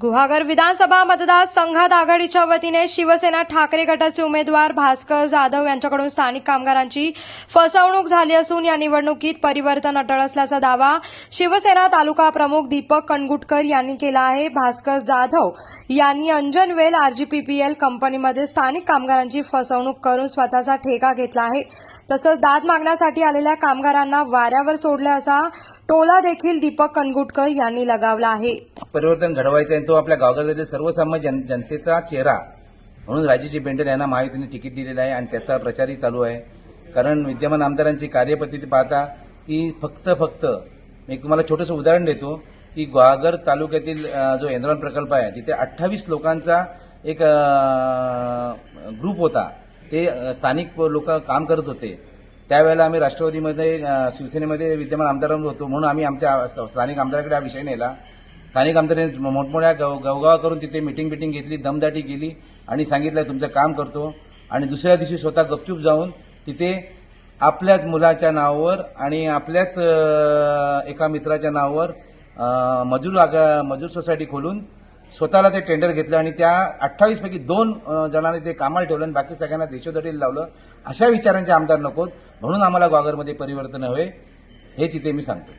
गुहागर विधानसभा मतदारसंघात आघाडीच्या वतीने शिवसेना ठाकरे गटाचे उमेदवार भास्कर जाधव यांच्याकडून स्थानिक कामगारांची फसवणूक झाली असून या निवडणुकीत परिवर्तन अटळ असल्याचा दावा शिवसेना तालुका प्रमुख दीपक कणगुटकर यांनी केला आहे. भास्कर जाधव यांनी अंजनवेल आरजीपीपीएल कंपनीमध्ये स्थानिक कामगारांची फसवणूक करून स्वतःचा ठेका घेतला आहे. तसंच दाद मागण्यासाठी आलेल्या कामगारांना वाऱ्यावर सोडलं असा टोला देखील दीपक कणगुटकर यांनी लगावला आहे. परिवर्तन घडवायचं आहे तो आपल्या गावगावातील सर्वसामान्य जन जनतेचा चेहरा म्हणून राजेजी बेंडल यांना महायुतीने तिकीट दिलेलं आहे आणि त्याचा प्रचारही चालू आहे. कारण विद्यमान आमदारांची कार्यपद्धती पाहता की फक्त फक्त मी तुम्हाला छोटंसं उदाहरण देतो की ग्वागर तालुक्यातील जो एनरॉन प्रकल्प आहे तिथे अठ्ठावीस लोकांचा एक ग्रुप होता. ते स्थानिक लोक काम करत होते. त्यावेळेला आम्ही राष्ट्रवादीमध्ये शिवसेनेमध्ये विद्यमान आमदारांवर होतो म्हणून आम्ही आमच्या स्थानिक आमदाराकडे हा विषय नेला. स्थानिक आमदारांनी मोठमोठ्या गव गवगाव करून तिथे मिटिंग बिटिंग घेतली दमदाटी केली आणि सांगितलं तुमचं काम करतो. आणि दुसऱ्या दिवशी स्वतः गपचूप जाऊन तिथे आपल्याच मुलाच्या नावावर आणि आपल्याच एका मित्राच्या नावावर मजूर आगा मजूर सोसायटी खोलून स्वतःला ते टेंडर घेतलं आणि त्या अठ्ठावीसपैकी दोन जणांनी ते कामाला ठेवलं आणि बाकी सगळ्यांना देशोधडीला लावलं. अशा विचारांचे आमदार नकोत. म्हणून आम्हाला ग्वागरमध्ये परिवर्तन हवे हेच इथे मी सांगतो.